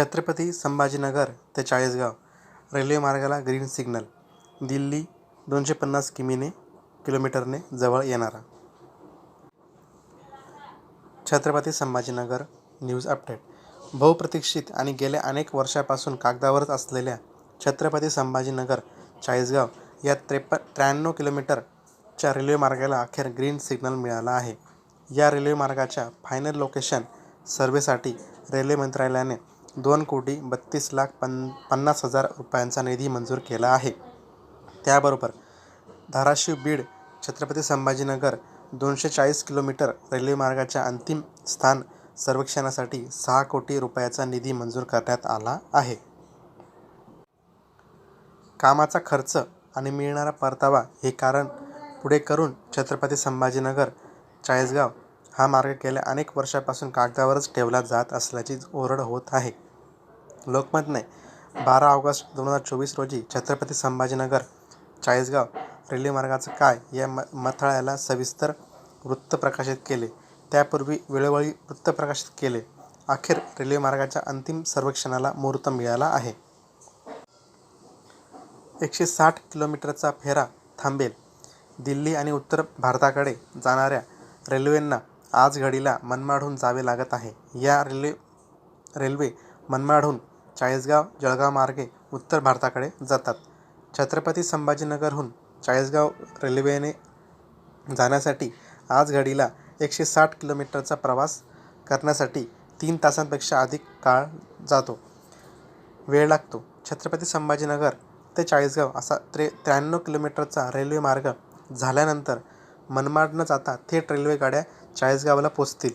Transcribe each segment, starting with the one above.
छत्रपती संभाजीनगर ते चाळीसगाव रेल्वे मार्गाला green signal. Delhi दोनशे पन्नास किमीने किलोमीटरने जवळ येणारा. Chhatrapati Sambhajinagar news update. बहुप्रतीक्षित आणि गेल्या अनेक वर्षापासून कागदावरच असलेल्या छत्रपती संभाजीनगर चाळीसगाव या त्रेप त्र्याण्णव किलोमीटरच्या रेल्वे मार्गाला अखेर ग्रीन सिग्नल मिळाला आहे. या रेल्वे मार्गाच्या फायनल लोकेशन सर्व्हेसाठी रेल्वे मंत्रालयाने दोन कोटी बत्तीस लाख पन पन्नास हजार रुपयांचा निधी मंजूर केला आहे. त्याबरोबर धाराशिव बीड छत्रपती संभाजीनगर दोनशे चाळीस किलोमीटर रेल्वे मार्गाच्या अंतिम स्थान सर्वेक्षणासाठी सहा कोटी रुपयाचा निधी मंजूर करण्यात आला आहे. कामाचा खर्च आणि मिळणारा परतावा हे कारण पुढे करून छत्रपती संभाजीनगर चाळीसगाव हा मार्ग गेल्या अनेक वर्षापासून कागदावरच ठेवला जात असल्याची ओरड होत आहे. लोकमतने बारा ऑगस्ट दोन हजार चोवीस रोजी छत्रपती संभाजीनगर चाळीसगाव रेल्वे मार्गाचं काय या म मथळ्याला सविस्तर वृत्त प्रकाशित केले. त्यापूर्वी वेळोवेळी वृत्त प्रकाशित केले. अखेर रेल्वे मार्गाच्या अंतिम सर्वेक्षणाला मुहूर्त मिळाला आहे. एकशे साठ किलोमीटरचा फेरा थांबेल. दिल्ली आणि उत्तर भारताकडे जाणाऱ्या रेल्वेंना आज घडीला मनमाडहून जावे लागत आहे. या रेल्वे रेल्वे मनमाडहून चाळीसगाव जळगाव मार्गे उत्तर भारताकडे जातात. छत्रपती संभाजीनगरहून चाळीसगाव रेल्वेने जाण्यासाठी आज घडीला एकशे साठ किलोमीटरचा प्रवास करण्यासाठी तीन तासांपेक्षा अधिक काळ जातो. वेळ लागतो. छत्रपती संभाजीनगर ते चाळीसगाव असा त्रे त्र्याण्णव किलोमीटरचा रेल्वे मार्ग झाल्यानंतर मनमाड न जाता थेट रेल्वेगाड्या चाळीसगावला पोचतील.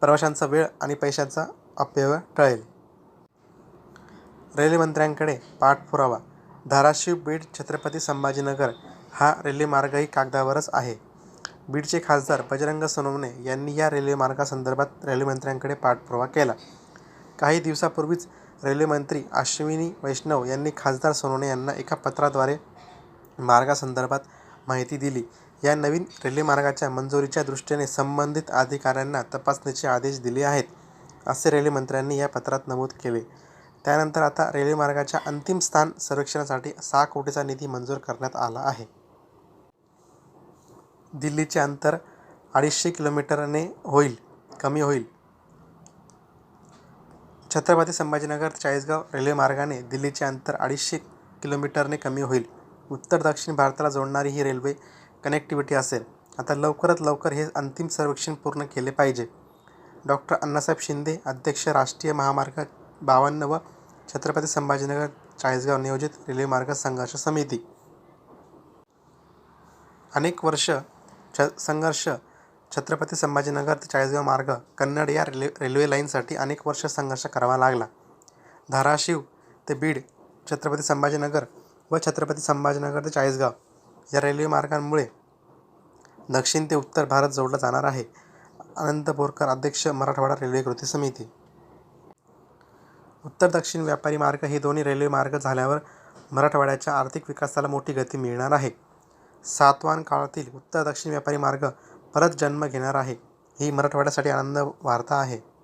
प्रवाशांचा वेळ आणि पैशांचा अपव्यय टळेल. रेल्वेमंत्र्यांकडे पाठपुरावा. धाराशिव बीड छत्रपती संभाजीनगर हा रेल्वे मार्गही कागदावरच आहे. बीडचे खासदार बजरंग सोनवणे यांनी या रेल्वे मार्गासंदर्भात रेल्वेमंत्र्यांकडे पाठपुरावा केला. काही दिवसापूर्वीच रेल्वेमंत्री अश्विनी वैष्णव यांनी खासदार सोनवणे यांना एका पत्राद्वारे मार्गासंदर्भात माहिती दिली. या नवीन रेल्वे मार्गाच्या मंजुरीच्या दृष्टीने संबंधित अधिकाऱ्यांना तपासणीचे आदेश दिले आहेत असे रेल्वेमंत्र्यांनी या पत्रात नमूद केले. त्यानंतर आता रेल्वे मार्गाच्या अंतिम स्थान सर्वेक्षणासाठी सहा कोटीचा निधी मंजूर करण्यात आला आहे. दिल्लीचे अंतर अडीचशे किलोमीटरने होईल कमी होईल. छत्रपती संभाजीनगर चाळीसगाव रेल्वे मार्गाने दिल्लीचे अंतर अडीचशे किलोमीटरने कमी होईल. उत्तर दक्षिण भारताला जोडणारी ही रेल्वे कनेक्टिव्हिटी असेल. आता लवकरात लवकर हे अंतिम सर्वेक्षण पूर्ण केले पाहिजे. डॉक्टर अण्णासाहेब शिंदे अध्यक्ष राष्ट्रीय महामार्ग बावन्न व छत्रपती संभाजीनगर चाळीसगाव नियोजित रेल्वे मार्ग संघर्ष समिती. अनेक वर्ष छ संघर्ष छत्रपती संभाजीनगर ते चाळीसगाव मार्ग कन्नड या रेल्वे रेल्वे लाईनसाठी अनेक वर्ष संघर्ष करावा लागला. धाराशिव ते बीड छत्रपती संभाजीनगर व छत्रपती संभाजीनगर ते चाळीसगाव या रेल्वे मार्गांमुळे दक्षिण ते उत्तर भारत जोडला जाणार आहे. अनंत बोरकर अध्यक्ष मराठवाडा रेल्वे कृती समिती. उत्तर दक्षिण व्यापारी मार्ग हे दोन्ही रेल्वे मार्ग झाल्यावर मराठवाड्याच्या आर्थिक विकासाला मोठी गती मिळणार आहे. सातवान काळातील उत्तर दक्षिण व्यापारी मार्ग परत जन्म घेणार आहे. ही मराठवाड्यासाठी आनंद वार्ता आहे.